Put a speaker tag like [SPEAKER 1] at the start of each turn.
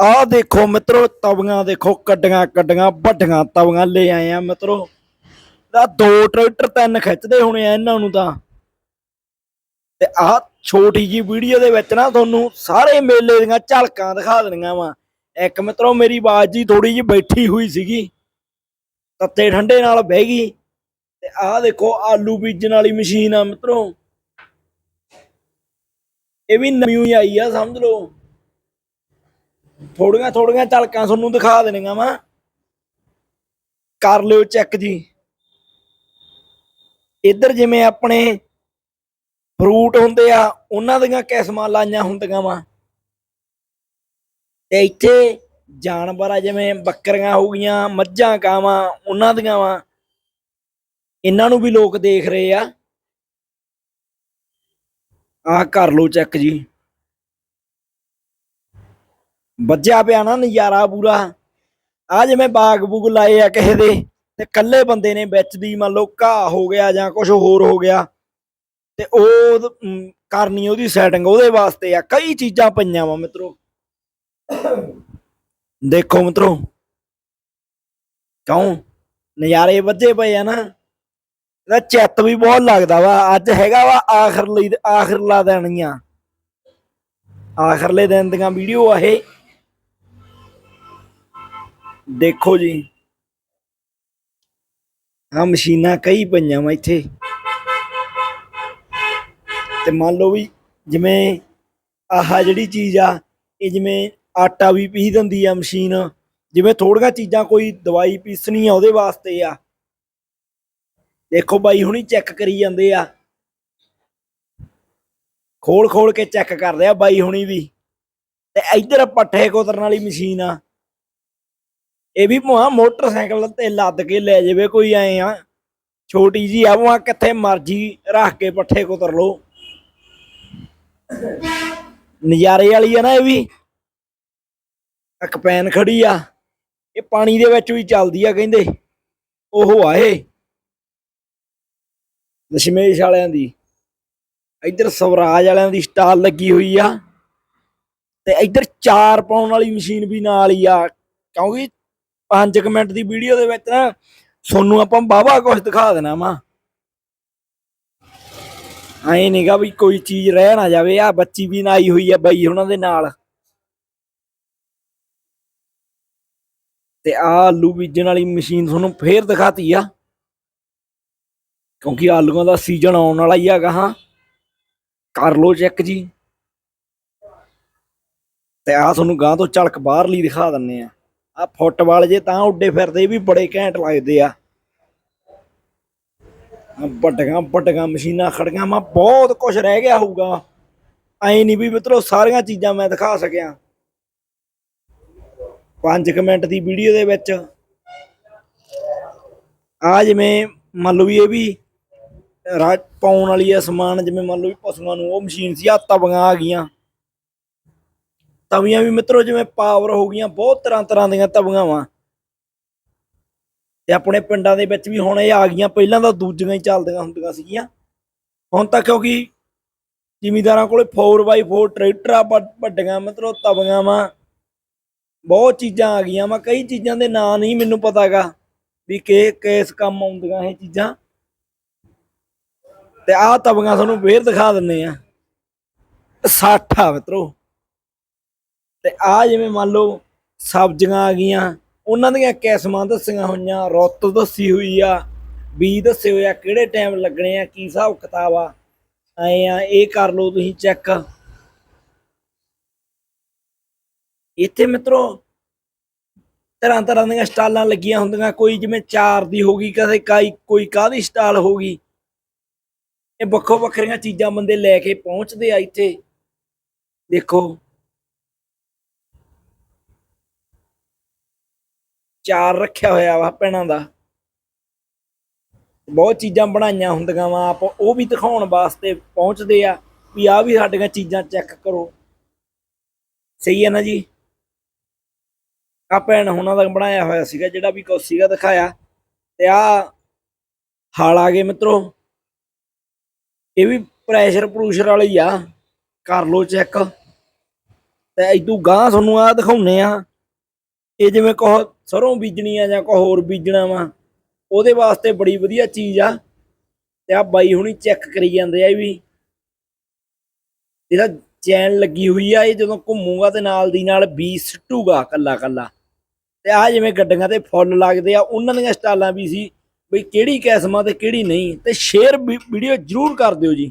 [SPEAKER 1] ਆਹ ਦੇਖੋ ਮਿੱਤਰੋ, ਤਵੀਆਂ ਦੇਖੋ, ਕੱਡੀਆਂ ਕੱਡੀਆਂ, ਵੱਡੀਆਂ ਤਵੀਆਂ ਲੈ ਆਏ ਆ ਮਿੱਤਰੋ। ਦਾ ਦੋ ਟਰੈਕਟਰ ਤਿੰਨ ਖਿੱਚਦੇ ਹੋਣੇ ਆ ਇਹਨਾਂ ਨੂੰ ਤਾਂ। ਤੇ ਆਹ ਛੋਟੀ ਜੀ ਵੀਡੀਓ ਦੇ ਵਿੱਚ ਨਾ ਤੁਹਾਨੂੰ ਸਾਰੇ ਮੇਲੇ ਦੀਆਂ ਝਲਕਾਂ ਦਿਖਾ ਦੇਣੀਆਂ ਵਾ। ਇੱਕ ਮਿੱਤਰੋ, ਮੇਰੀ ਆਵਾਜ਼ ਜੀ ਥੋੜੀ ਜੀ ਬੈਠੀ ਹੋਈ ਸੀਗੀ। ਤੱਤੇ ਠੰਡੇ ਨਾਲ ਬਹਿ ਗਈ। ਤੇ ਆਹ ਦੇਖੋ, ਆਲੂ ਬੀਜਣ ਵਾਲੀ ਮਸ਼ੀਨ ਆ ਮਿੱਤਰੋ। ਇਹ ਵੀ ਨਵੀਂ ਆਈ ਆ, ਸਮਝ ਲਓ। ਥੋੜੀਆਂ ਥੋੜੀਆਂ ਝਲਕਾਂ ਤੁਹਾਨੂੰ ਦਿਖਾ ਦੇਣੀਆਂ ਵਾ। ਕਰ ਲਿਓ ਚੈੱਕ ਜੀ। ਇੱਧਰ ਜਿਵੇਂ ਆਪਣੇ ਫਰੂਟ ਹੁੰਦੇ ਆ, ਉਹਨਾਂ ਦੀਆਂ ਕਿਸਮਾਂ ਲਾਈਆਂ ਹੁੰਦੀਆਂ ਵਾ। ਤੇ ਇੱਥੇ ਜਾਨਵਰ ਆ, ਜਿਵੇਂ ਬੱਕਰੀਆਂ ਹੋ ਗਈਆਂ, ਮੱਝਾਂ, ਗਾਵਾਂ, ਉਹਨਾਂ ਦੀਆਂ ਵਾ। ਇਹਨਾਂ ਨੂੰ ਵੀ ਲੋਕ ਦੇਖ ਰਹੇ ਆ। ਆਹ ਕਰ ਲਓ ਚੈੱਕ ਜੀ। ਵੱਜਿਆ ਪਿਆ ਨਾ ਨਜ਼ਾਰਾ ਪੂਰਾ। ਆ ਜਿਵੇਂ ਬਾਗ ਬੂਗ ਲਾਏ ਆ ਕਿਸੇ ਦੇ, ਤੇ ਕੱਲੇ ਬੰਦੇ ਨੇ ਵਿੱਚ ਦੀ ਮੰਨ ਲਓ ਘਾਹ ਹੋ ਗਿਆ ਜਾਂ ਕੁਝ ਹੋਰ ਹੋ ਗਿਆ, ਤੇ ਉਹ ਕਰਨੀ ਉਹਦੀ ਸੈਟਿੰਗ ਉਹਦੇ ਵਾਸਤੇ ਆ। ਕਈ ਚੀਜ਼ਾਂ ਪਈਆਂ ਵਾ ਮਿੱਤਰੋ। ਦੇਖੋ ਮਿੱਤਰੋ। ਕਿਉਂ? ਨਜ਼ਾਰੇ ਵੱਜੇ ਪਏ ਆ ਨਾ। ਇਹਦਾ ਚਿੱਤ ਵੀ ਬਹੁਤ ਲੱਗਦਾ ਵਾ। ਅੱਜ ਹੈਗਾ ਵਾ ਆਖਰਲੀ, ਆਖਰਲਾ ਦਿਨ ਆਖਰਲੇ ਦਿਨ ਦੀਆਂ ਵੀਡੀਓ ਆ ਇਹ। ਦੇਖੋ ਜੀ। ਆ ਮਸ਼ੀਨਾਂ ਕਈ ਪਈਆਂ ਵਾ ਇੱਥੇ। ਤੇ ਮੰਨ ਲਓ ਵੀ ਜਿਵੇਂ ਆਹ ਜਿਹੜੀ ਚੀਜ਼ ਆ, ਇਹ ਜਿਵੇਂ ਆਟਾ ਵੀ ਪੀਹ ਦਿੰਦੀ ਆ ਮਸ਼ੀਨ। ਜਿਵੇਂ ਥੋੜੀਆਂ ਚੀਜ਼ਾਂ ਕੋਈ ਦਵਾਈ ਪੀਸਣੀ ਆ ਉਹਦੇ ਵਾਸਤੇ ਆ। ਦੇਖੋ ਬਾਈ ਹੁਣੀ ਚੈੱਕ ਕਰੀ ਜਾਂਦੇ ਆ। ਖੋਲ ਖੋਲ ਕੇ ਚੈੱਕ ਕਰਦੇ ਆ ਬਾਈ ਹੁਣੀ ਵੀ। ਤੇ ਇੱਧਰ ਪੱਠੇ ਕੁਤਰਨ ਵਾਲੀ ਮਸ਼ੀਨ ਆ। ਇਹ ਵੀ ਭਵਾ ਮੋਟਰਸਾਈਕਲ ਤੇ ਲੱਦ ਕੇ ਲੈ ਜਾਵੇ ਕੋਈ ਐ ਆ। ਛੋਟੀ ਜੀ ਆ ਭਵਾ ਕਿੱਥੇ ਮਰਜ਼ੀ ਰੱਖ ਕੇ ਪੱਠੇ ਕੁਤਰ ਲੋ ਨਜ਼ਾਰੇ ਵਾਲੀ ਆ ਨਾ ਇਹ ਵੀ। ਇੱਕ ਪੈਨ ਖੜੀ ਆ, ਇਹ ਪਾਣੀ ਦੇ ਵਿੱਚ ਵੀ ਚੱਲਦੀ ਆ ਕਹਿੰਦੇ। ਉਹ ਆ ਇਹ। ਦਸ਼ਮੇਸ਼ ਵਾਲਿਆਂ ਦੀ। ਇੱਧਰ ਸਵਰਾਜ ਵਾਲਿਆਂ ਦੀ ਸਟਾਲ ਲੱਗੀ ਹੋਈ ਆ। ਤੇ ਇੱਧਰ ਚਾਰ ਪਾਉਣ ਵਾਲੀ ਮਸ਼ੀਨ ਵੀ ਨਾਲ ਹੀ ਆ। ਕਿਉਂਕਿ 5 ਮਿੰਟ ਦੀ ਵੀਡੀਓ ਦੇ ਵਿੱਚ ਨਾ ਤੁਹਾਨੂੰ ਆਪਾਂ ਬਾਬਾ ਕੁਝ ਦਿਖਾ ਦੇਣਾ ਵਾ। ਐ ਨਹੀਂਗਾ ਵੀ ਕੋਈ ਚੀਜ਼ ਰਹਿ ਨਾ ਜਾਵੇ ਆ ਬੱਚੀ ਵੀ ਨਾ ਆਈ ਹੋਈ ਆ ਬਾਈ ਉਹਨਾਂ ਦੇ ਨਾਲ। ਤੇ ਆ ਆਲੂ ਬੀਜਣ ਵਾਲੀ ਮਸ਼ੀਨ ਤੁਹਾਨੂੰ ਫੇਰ ਦਿਖਾਤੀ ਆ। ਕਿਉਂਕਿ ਆਲੂਆਂ ਦਾ ਸੀਜ਼ਨ ਆਉਣ ਵਾਲਾ ਹੀ ਹੈਗਾ ਹਾਂ। ਕਰ ਲੋ ਚੈੱਕ ਜੀ। ਤੇ ਆ ਤੁਹਾਨੂੰ ਗਾਂ ਤੋਂ ਝਲਕ ਬਾਹਰਲੀ ਦਿਖਾ ਦਿੰਨੇ ਆ। ਆ ਫੁੱਟਬਾਲ ਜੇ ਤਾਂ ਉੱਡੇ ਫਿਰਦੇ ਵੀ ਬੜੇ ਘੈਂਟ ਲੱਗਦੇ ਆ। ਵੱਡੀਆਂ ਵੱਡੀਆਂ ਮਸ਼ੀਨਾਂ ਖੜੀਆਂ, ਮਾ ਬਹੁਤ ਕੁਝ ਰਹਿ ਗਿਆ ਹੋਊਗਾ। ਐ ਨਹੀਂ ਵੀ ਮਿੱਤਰੋ ਸਾਰੀਆਂ ਚੀਜ਼ਾਂ ਮੈਂ ਦਿਖਾ ਸਕਿਆ। 5 ਮਿੰਟ ਦੀ ਵੀਡੀਓ ਦੇ ਵਿੱਚ। ਆ ਜਿਵੇਂ ਮੰਨ ਲਓ ਵੀ ਇਹ ਵੀ ਰਾਜ ਪਾਉਣ ਵਾਲੀ ਆ ਸਮਾਨ, ਜਿਵੇਂ ਮੰਨ ਲਓ ਵੀ ਪਸ਼ੂਆਂ ਨੂੰ ਉਹ ਮਸ਼ੀਨ ਸੀ ਆ ਤਵੀਆਂ ਆ ਗਈਆਂ। ਤਵੀਆਂ ਵੀ ਮਿੱਤਰੋ ਜਿਵੇਂ ਪਾਵਰ ਹੋ ਗਈਆਂ, ਬਹੁਤ ਤਰ੍ਹਾਂ ਤਰ੍ਹਾਂ ਦੀਆਂ ਤਵੀਆਂ ਵਾ। ਤੇ ਆਪਣੇ ਪਿੰਡਾਂ ਦੇ ਵਿੱਚ ਵੀ ਹੁਣ ਇਹ ਆ ਗਈਆਂ, ਪਹਿਲਾਂ ਤਾਂ ਦੂਜੀਆਂ ਹੀ ਚੱਲਦੀਆਂ ਹੁੰਦੀਆਂ ਸੀਗੀਆਂ। ਹੁਣ ਤਾਂ ਕਿਉਂਕਿ ਜ਼ਿਮੀਦਾਰਾਂ ਕੋਲੇ 4x4 ਟਰੈਕਟਰ ਆ ਵੱਡੀਆਂ ਮਤਲਬ ਤਵੀਆਂ ਵਾ। ਬਹੁਤ ਚੀਜ਼ਾਂ ਆ ਗਈਆਂ ਵਾ, ਕਈ ਚੀਜ਼ਾਂ ਦੇ ਨਾਂ ਨਹੀਂ ਮੈਨੂੰ ਪਤਾਗਾ ਵੀ ਕਿ ਕਿਸ ਕੰਮ ਆਉਂਦੀਆਂ ਇਹ ਚੀਜ਼ਾਂ। ਤੇ ਆਹ ਤਵੀਆਂ ਤੁਹਾਨੂੰ ਫੇਰ ਦਿਖਾ ਦਿੰਨੇ ਆ। 60 ਆ ਮਿੱਤਰੋ। ਤੇ ਆ ਜਿਵੇਂ ਮੰਨ ਲਓ ਸਬਜ਼ੀਆਂ ਆ ਗਈਆਂ, ਉਹਨਾਂ ਦੀਆਂ ਕਿਸਮਾਂ ਦੱਸੀਆਂ ਹੋਈਆਂ, ਰੁੱਤ ਦੱਸੀ ਹੋਈ ਆ, ਬੀਜ ਦੱਸੇ ਹੋਏ ਆ, ਕਿਹੜੇ ਟਾਈਮ ਲੱਗਣੇ ਆ, ਕੀ ਹਿਸਾਬ ਕਿਤਾਬ ਆ ਐ ਆ, ਇਹ ਕਰ ਲਓ ਤੁਸੀਂ ਚੈੱਕ ਇੱਥੇ ਮਿੱਤਰੋ, ਤਰ੍ਹਾਂ ਤਰ੍ਹਾਂ ਦੀਆਂ ਸਟਾਲਾਂ ਲੱਗੀਆਂ ਹੁੰਦੀਆਂ, ਕੋਈ ਜਿਵੇਂ ਚਾਰ ਦੀ ਹੋ ਗਈ, ਕਦੇ ਕਾਈ ਕੋਈ ਕਾਹਦੀ ਸਟਾਲ ਹੋ ਗਈ। ਇਹ ਵੱਖੋ ਵੱਖਰੀਆਂ ਚੀਜ਼ਾਂ ਬੰਦੇ ਲੈ ਕੇ ਪਹੁੰਚਦੇ ਆ ਇੱਥੇ। ਦੇਖੋ ਚਾਰ ਰੱਖਿਆ ਹੋਇਆ ਵਾ ਭੈਣਾਂ ਦਾ। ਬਹੁਤ ਚੀਜ਼ਾਂ ਬਣਾਈਆਂ ਹੁੰਦੀਆਂ ਵਾ, ਆਪ ਉਹ ਵੀ ਦਿਖਾਉਣ ਵਾਸਤੇ ਪਹੁੰਚਦੇ ਆ ਵੀ ਆ ਵੀ ਸਾਡੀਆਂ ਚੀਜ਼ਾਂ ਚੈੱਕ ਕਰੋ। ਸਹੀ ਹੈ ਨਾ ਜੀ? ਆ ਭੈਣ ਹੁਣਾਂ ਦਾ ਬਣਾਇਆ ਹੋਇਆ ਸੀਗਾ, ਜਿਹੜਾ ਵੀ ਕੁਛ ਸੀਗਾ ਦਿਖਾਇਆ। ਤੇ ਆ ਹਾਲ ਆ ਗਏ ਮਿੱਤਰੋ। ਇਹ ਵੀ ਪ੍ਰੈਸ਼ਰ ਪ੍ਰੂਸ਼ਰ ਵਾਲੇ ਆ। ਕਰ ਲੋ ਚੈੱਕ ਤੇ ਇਦੋਂ ਗਾਂ ਤੁਹਾਨੂੰ ਆ ਦਿਖਾਉਨੇ ਆ। ਇਹ ਜਿਵੇਂ ਕਹੋ ਸਰੋਂ ਬੀਜਣੀ ਆ ਜਾਂ ਕੋਈ ਹੋਰ ਬੀਜਣਾ ਵਾ, ਉਹਦੇ ਵਾਸਤੇ ਬੜੀ ਵਧੀਆ ਚੀਜ਼ ਆ। ਤੇ ਆ ਬਾਈ ਹੁਣੀ ਚੈੱਕ ਕਰੀ ਜਾਂਦੇ ਆ ਇਹ ਵੀ ਇਹਦਾ ਚੈਨ ਲੱਗੀ ਹੋਈ ਆ, ਇਹ ਜਦੋਂ ਘੁੰਮੂਗਾ ਤੇ ਨਾਲ ਦੀ ਨਾਲ ਬੀ ਸਿੱਟੂਗਾ ਕੱਲਾ ਕੱਲਾ। ਤੇ ਆ ਜਿਵੇਂ ਗੱਡੀਆਂ ਤੇ ਫੁੱਲ ਲੱਗਦੇ ਆ, ਉਹਨਾਂ ਦੀਆਂ ਸਟਾਲਾਂ ਵੀ ਸੀ, ਬਈ ਕਿਹੜੀ ਕਿਸਮਾਂ ਤੇ ਕਿਹੜੀ ਨਹੀਂ, ਤੇ ਸ਼ੇਅਰ ਵੀਡੀਓ ਜਰੂਰ ਕਰ ਦਿਓ ਜੀ।